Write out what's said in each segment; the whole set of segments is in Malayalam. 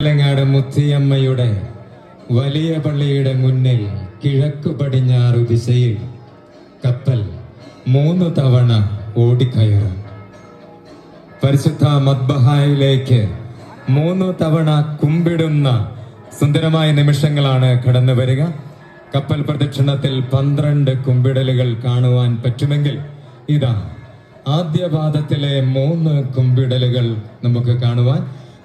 പാലങ്ങാട് മുത്തിയമ്മയുടെ വലിയ പള്ളിയുടെ മുന്നിൽ കിഴക്ക് പടിഞ്ഞാറു ദിശയിൽ കപ്പൽ മൂന്ന് തവണ ഓടിക്കയറും. പരിശുദ്ധ മദ്ബഹായിലേക്ക് മൂന്ന് തവണ കുമ്പിടുന്ന സുന്ദരമായ നിമിഷങ്ങളാണ് കടന്നു വരിക. കപ്പൽ പ്രദക്ഷിണത്തിൽ പന്ത്രണ്ട് കുമ്പിടലുകൾ കാണുവാൻ പറ്റുമെങ്കിൽ ഇതാ ആദ്യ പാദത്തിലെ മൂന്ന് കുമ്പിടലുകൾ നമുക്ക് കാണുവാൻ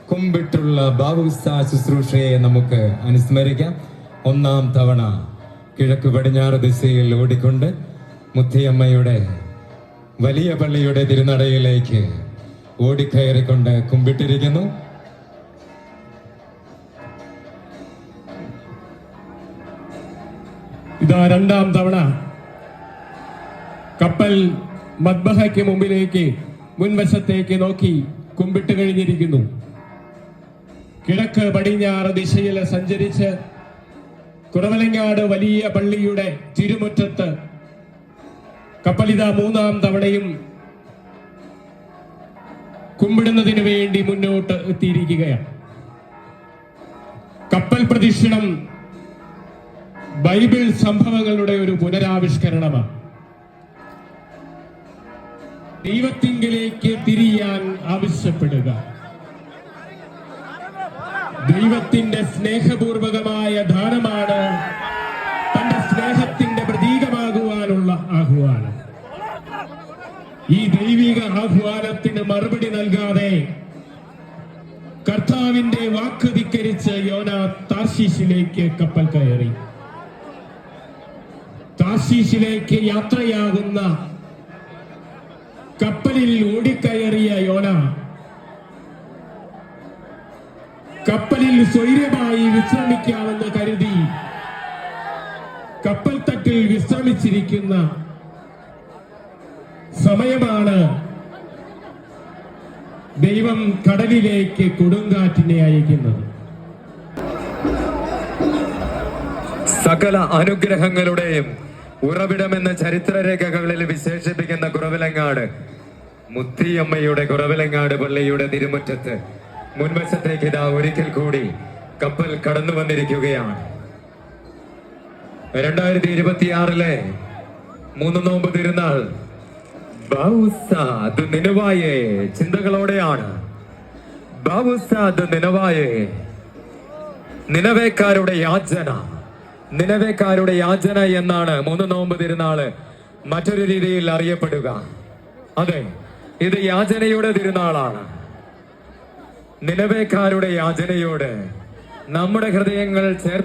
കുമ്പിട്ടുള്ള ബാബുസ്ത ശുശ്രൂഷയെ നമുക്ക് അനുസ്മരിക്കാം. ഒന്നാം തവണ കിഴക്ക് പടിഞ്ഞാറ് ദിശയിൽ ഓടിക്കൊണ്ട് മുത്തിയമ്മയുടെ വലിയ പള്ളിയുടെ തിരുനടയിലേക്ക് ഓടിക്കയറിക്കൊണ്ട് കുമ്പിട്ടിരിക്കുന്നു. ഇതാ രണ്ടാം തവണ കപ്പൽ മദ്ബഹയ്ക്ക് മുമ്പിലേക്ക് മുൻവശത്തേക്ക് നോക്കി കുമ്പിട്ട് കഴിഞ്ഞിരിക്കുന്നു. കിഴക്ക് പടിഞ്ഞാറ് ദിശയിൽ സഞ്ചരിച്ച് കുറവലങ്ങാട് വലിയ പള്ളിയുടെ തിരുമുറ്റത്ത് കപ്പലിത മൂന്നാം തവണയും കുമ്പിടുന്നതിന് വേണ്ടി മുന്നോട്ട് എത്തിയിരിക്കുകയാണ്. കപ്പൽ പ്രദക്ഷിണം ബൈബിൾ സംഭവങ്ങളുടെ ഒരു പുനരാവിഷ്കരണമാണ്. ദൈവത്തിങ്കിലേക്ക് തിരിയാൻ ആവശ്യപ്പെടുക. ദൈവത്തിന്റെ സ്നേഹപൂർവകമായ ദാനമാണ്. തന്റെ സ്നേഹത്തിന്റെ പ്രതീകമാകുവാനുള്ള ആഹ്വാനം. ഈ ദൈവിക ആഹ്വാനത്തിന് മറുപടി നൽകാതെ കർത്താവിന്റെ വാക്ക് ധിക്കരിച്ച് യോന താർശീഷിലേക്ക് കപ്പൽ കയറി. താർശീഷിലേക്ക് യാത്രയാകുന്ന കപ്പലിൽ ഓടിക്കയറിയ യോന കപ്പലിൽ സ്വൈര്യമായി വിശ്രമിക്കാമെന്ന് കരുതി കപ്പൽ തട്ടിൽ വിശ്രമിച്ചിരിക്കുന്ന സമയമാണ് ദൈവം കടലിലേക്ക് കൊടുങ്കാറ്റിനെ അയക്കുന്നത്. സകല അനുഗ്രഹങ്ങളുടെയും ഉറവിടമെന്ന ചരിത്രരേഖകളിൽ വിശേഷിപ്പിക്കുന്ന കുറവിലങ്ങാട് മുത്തിയമ്മയുടെ കുറവിലങ്ങാട് പള്ളിയുടെ തിരുമുറ്റത്ത് മുൻവശത്തേക്ക് ഇതാ ഒരിക്കൽ കൂടി കപ്പൽ കടന്നു വന്നിരിക്കുകയാണ്. രണ്ടായിരത്തി ഇരുപത്തിയാറിലെ മൂന്ന് നോമ്പ് ബൗസാദ് നിലവായേ ചിന്തകളോടെയാണ്. നിലവായേ നിലവേക്കാരുടെ യാചന നിലവേക്കാരുടെ യാചന എന്നാണ് മൂന്ന് നോമ്പ് തിരുനാൾ മറ്റൊരു രീതിയിൽ അറിയപ്പെടുക. അതെ ഇത് യാചനയുടെ തിരുനാളാണ്. നിലവേക്കാരുടെ യാചനയോട് നമ്മുടെ ഹൃദയങ്ങൾ ചേർത്ത്